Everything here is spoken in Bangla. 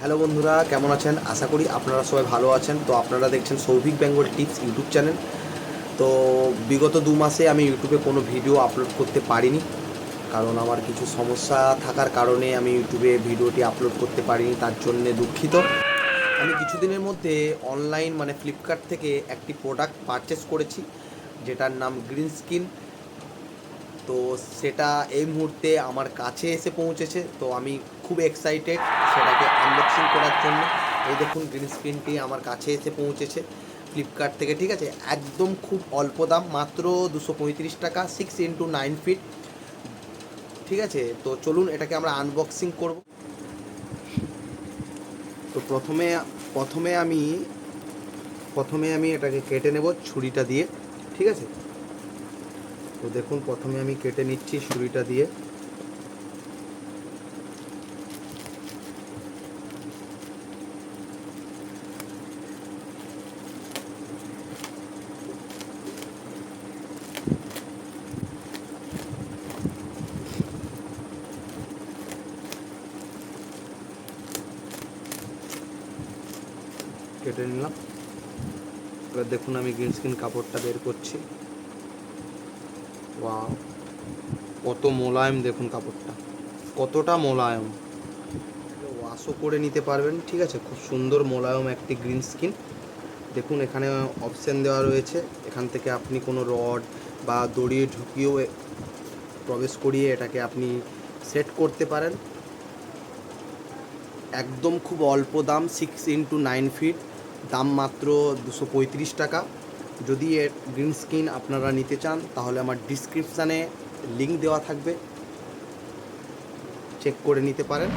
হ্যালো বন্ধুরা, কেমন আছেন? আশা করি আপনারা সবাই ভালো আছেন। তো আপনারা দেখছেন Souvik Bengal tips YouTube channel. তো বিগত দু মাসে আমি ইউটিউবে কোনো ভিডিও আপলোড করতে পারিনি। কারণ আমার কিছু সমস্যা থাকার কারণে আমি ইউটিউবে ভিডিওটি আপলোড করতে পারিনি, তার জন্যে দুঃখিত। আমি কিছুদিনের মধ্যে অনলাইন মানে ফ্লিপকার্ট থেকে একটি প্রোডাক্ট পারচেস করেছি, যেটার নাম গ্রিন স্কিন। তো সেটা এই মুহূর্তে আমার কাছে এসে পৌঁছেছে। তো আমি খুব এক্সাইটেড সেটাকে আনবক্সিং করার জন্য। এই দেখুন গ্রিন স্ক্রিনটি আমার কাছে এসে পৌঁছেছে। ফ্লিপকার্ট থেকে, ঠিক আছে? একদম খুব অল্প দাম, মাত্র দুশো পঁয়ত্রিশ টাকা সিক্স ইন্টু নাইন ফিট ঠিক আছে? তো চলুন, এটাকে আমরা আনবক্সিং করব। তো প্রথমে প্রথমে আমি প্রথমে আমি এটাকে কেটে নেব ছুরিটা দিয়ে। ঠিক আছে? তো দেখুন, প্রথমে আমি কেটে নিচ্ছি ছুরিটা দিয়ে। কেটে নিলাম। এবার দেখুন আমি গ্রিন স্ক্রিন কাপড়টা বের করছি। ওয়াও কত মোলায়েম দেখুন কাপড়টা। কতটা মোলায়েম। ওয়াশও করে নিতে পারবেন, ঠিক আছে? খুব সুন্দর মোলায়েম একটি গ্রিন স্কিন দেখুন এখানে অপশান দেওয়া রয়েছে। এখান থেকে আপনি কোনো রড বা দড়ি ঢুকিয়েও প্রবেশ করিয়ে এটাকে আপনি সেট করতে পারেন। একদম খুব অল্প দাম সিক্স ইন্টু নাইন ফিট দাম মাত্র দুশো পঁয়ত্রিশ টাকা। যদি এর গ্রিন স্ক্রিন আপনারা নিতে চান, তাহলে আমার ডিসক্রিপশানে লিঙ্ক দেওয়া থাকবে। চেক করে নিতে পারেন।